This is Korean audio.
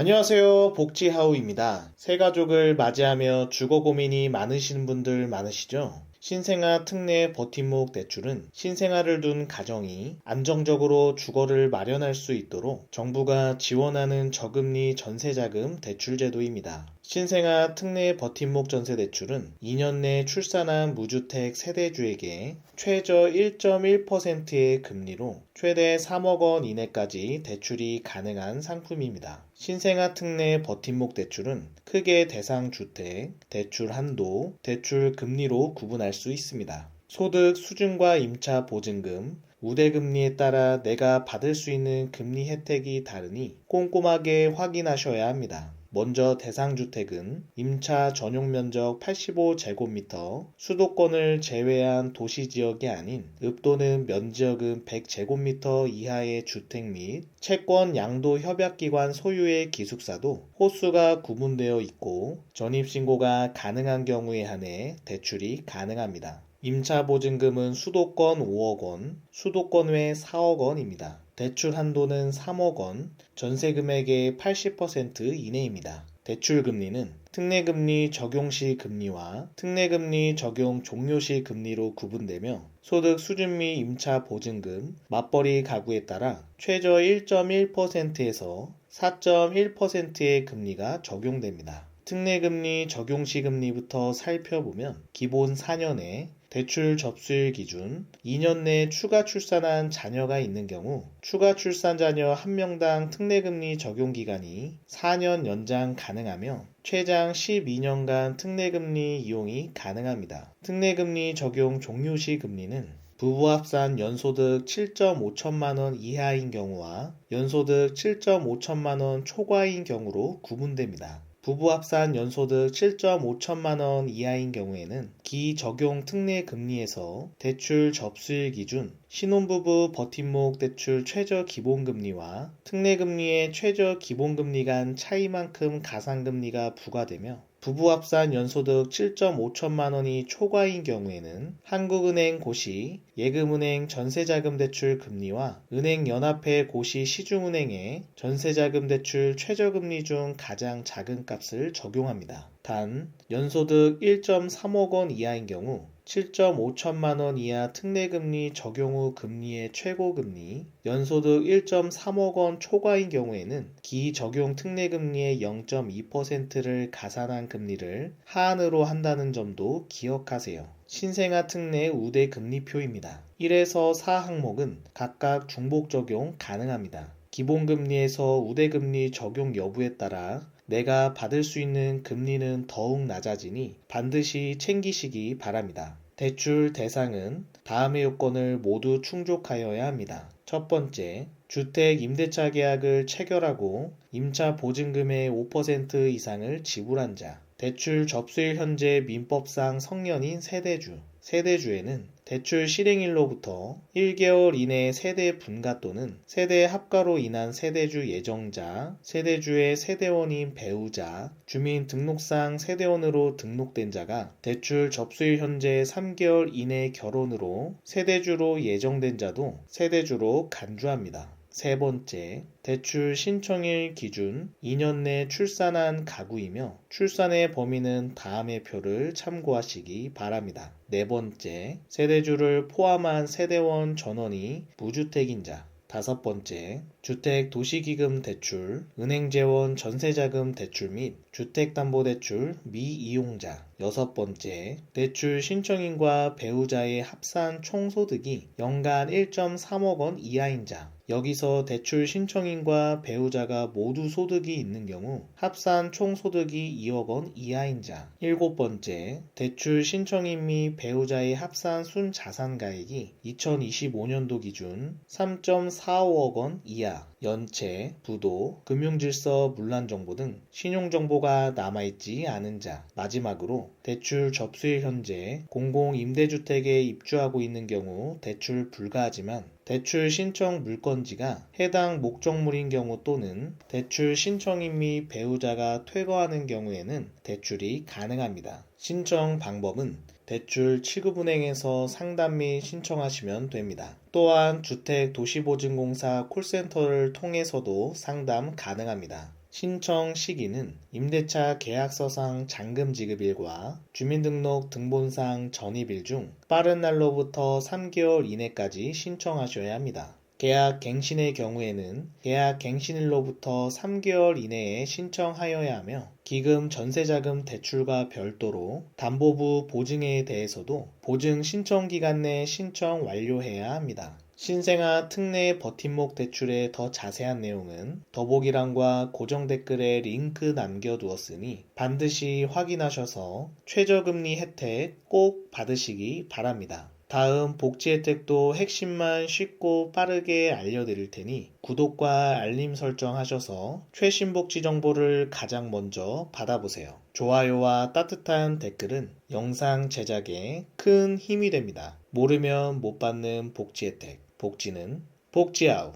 안녕하세요. 복지하우입니다. 새 가족을 맞이하며 주거 고민이 많으신 분들 많으시죠? 신생아 특례 버팀목 대출은 신생아를 둔 가정이 안정적으로 주거를 마련할 수 있도록 정부가 지원하는 저금리 전세자금 대출 제도입니다. 신생아 특례 버팀목 전세 대출은 2년 내 출산한 무주택 세대주에게 최저 1.1%의 금리로 최대 3억 원 이내까지 대출이 가능한 상품입니다. 신생아 특례 버팀목 대출은 크게 대상 주택, 대출 한도, 대출 금리로 구분할 수 있습니다. 소득 수준과 임차 보증금, 우대금리에 따라 내가 받을 수 있는 금리 혜택이 다르니 꼼꼼하게 확인하셔야 합니다. 먼저 대상주택은 임차 전용 면적 85제곱미터, 수도권을 제외한 도시지역이 아닌 읍 또는 면지역은 100제곱미터 이하의 주택 및 채권 양도 협약기관 소유의 기숙사도 호수가 구분되어 있고 전입신고가 가능한 경우에 한해 대출이 가능합니다. 임차보증금은 수도권 5억 원, 수도권 외 4억 원입니다. 대출 한도는 3억 원, 전세 금액의 80% 이내입니다. 대출 금리는 특례금리 적용 시 금리와 특례금리 적용 종료 시 금리로 구분되며 소득 수준 및 임차 보증금, 맞벌이 가구에 따라 최저 1.1%에서 4.1%의 금리가 적용됩니다. 특례금리 적용 시 금리부터 살펴보면 기본 4년에 대출 접수일 기준 2년 내 추가 출산한 자녀가 있는 경우 추가 출산 자녀 1명당 특례금리 적용 기간이 4년 연장 가능하며 최장 12년간 특례금리 이용이 가능합니다. 특례금리 적용 종료 시 금리는 부부 합산 연소득 7.5천만 원 이하인 경우와 연소득 7.5천만 원 초과인 경우로 구분됩니다. 부부 합산 연소득 7.5천만 원 이하인 경우에는 기 적용 특례 금리에서 대출 접수일 기준 신혼부부 버팀목 대출 최저 기본금리와 특례 금리의 최저 기본금리 간 차이만큼 가상금리가 부과되며 부부 합산 연소득 7.5천만 원이 초과인 경우에는 한국은행 고시, 예금은행 전세자금 대출 금리와 은행연합회 고시 시중은행의 전세자금 대출 최저금리 중 가장 작은 값을 적용합니다. 단, 연소득 1.3억 원 이하인 경우 7.5천만 원 이하 특례금리 적용 후 금리의 최고금리, 연소득 1.3억 원 초과인 경우에는 기적용 특례금리의 0.2%를 가산한 금리를 하한으로 한다는 점도 기억하세요. 신생아 특례 우대 금리표입니다. 1에서 4 항목은 각각 중복 적용 가능합니다. 기본금리에서 우대금리 적용 여부에 따라 내가 받을 수 있는 금리는 더욱 낮아지니 반드시 챙기시기 바랍니다. 대출 대상은 다음의 요건을 모두 충족하여야 합니다. 첫 번째, 주택 임대차 계약을 체결하고 임차 보증금의 5% 이상을 지불한 자. 대출 접수일 현재 민법상 성년인 세대주. 세대주에는 대출 실행일로부터 1개월 이내 세대 분가 또는 세대 합가로 인한 세대주 예정자, 세대주의 세대원인 배우자, 주민등록상 세대원으로 등록된 자가 대출 접수일 현재 3개월 이내 결혼으로 세대주로 예정된 자도 세대주로 간주합니다. 세 번째, 대출 신청일 기준 2년 내 출산한 가구이며 출산의 범위는 다음의 표를 참고하시기 바랍니다. 네 번째, 세대주를 포함한 세대원 전원이 무주택인 자. 다섯 번째, 주택 도시기금 대출, 은행 재원 전세자금 대출 및 주택담보대출 미이용자. 여섯 번째, 대출 신청인과 배우자의 합산 총소득이 연간 1.3억 원 이하인 자. 여기서 대출 신청인과 배우자가 모두 소득이 있는 경우 합산 총 소득이 2억 원 이하인 자. 일곱 번째, 대출 신청인 및 배우자의 합산 순 자산 가액이 2025년도 기준 3.45억 원 이하. 연체, 부도, 금융질서 문란정보 등 신용 정보가 남아있지 않은 자. 마지막으로 대출 접수일 현재 공공 임대주택에 입주하고 있는 경우 대출 불가하지만 대출 신청 물건지가 해당 목적물인 경우 또는 대출 신청인 및 배우자가 퇴거하는 경우에는 대출이 가능합니다. 신청 방법은 대출 취급은행에서 상담 및 신청하시면 됩니다. 또한 주택 도시보증공사 콜센터를 통해서도 상담 가능합니다. 신청 시기는 임대차 계약서상 잔금 지급일과 주민등록 등본상 전입일 중 빠른 날로부터 3개월 이내까지 신청하셔야 합니다. 계약 갱신의 경우에는 계약 갱신일로부터 3개월 이내에 신청하여야 하며 기금 전세자금 대출과 별도로 담보부 보증에 대해서도 보증 신청 기간 내 신청 완료해야 합니다. 신생아 특례 버팀목 대출의 더 자세한 내용은 더보기란과 고정 댓글에 링크 남겨두었으니 반드시 확인하셔서 최저금리 혜택 꼭 받으시기 바랍니다. 다음 복지 혜택도 핵심만 쉽고 빠르게 알려드릴 테니 구독과 알림 설정 하셔서 최신 복지 정보를 가장 먼저 받아보세요. 좋아요와 따뜻한 댓글은 영상 제작에 큰 힘이 됩니다. 모르면 못 받는 복지 혜택. 복지는 복지아웃.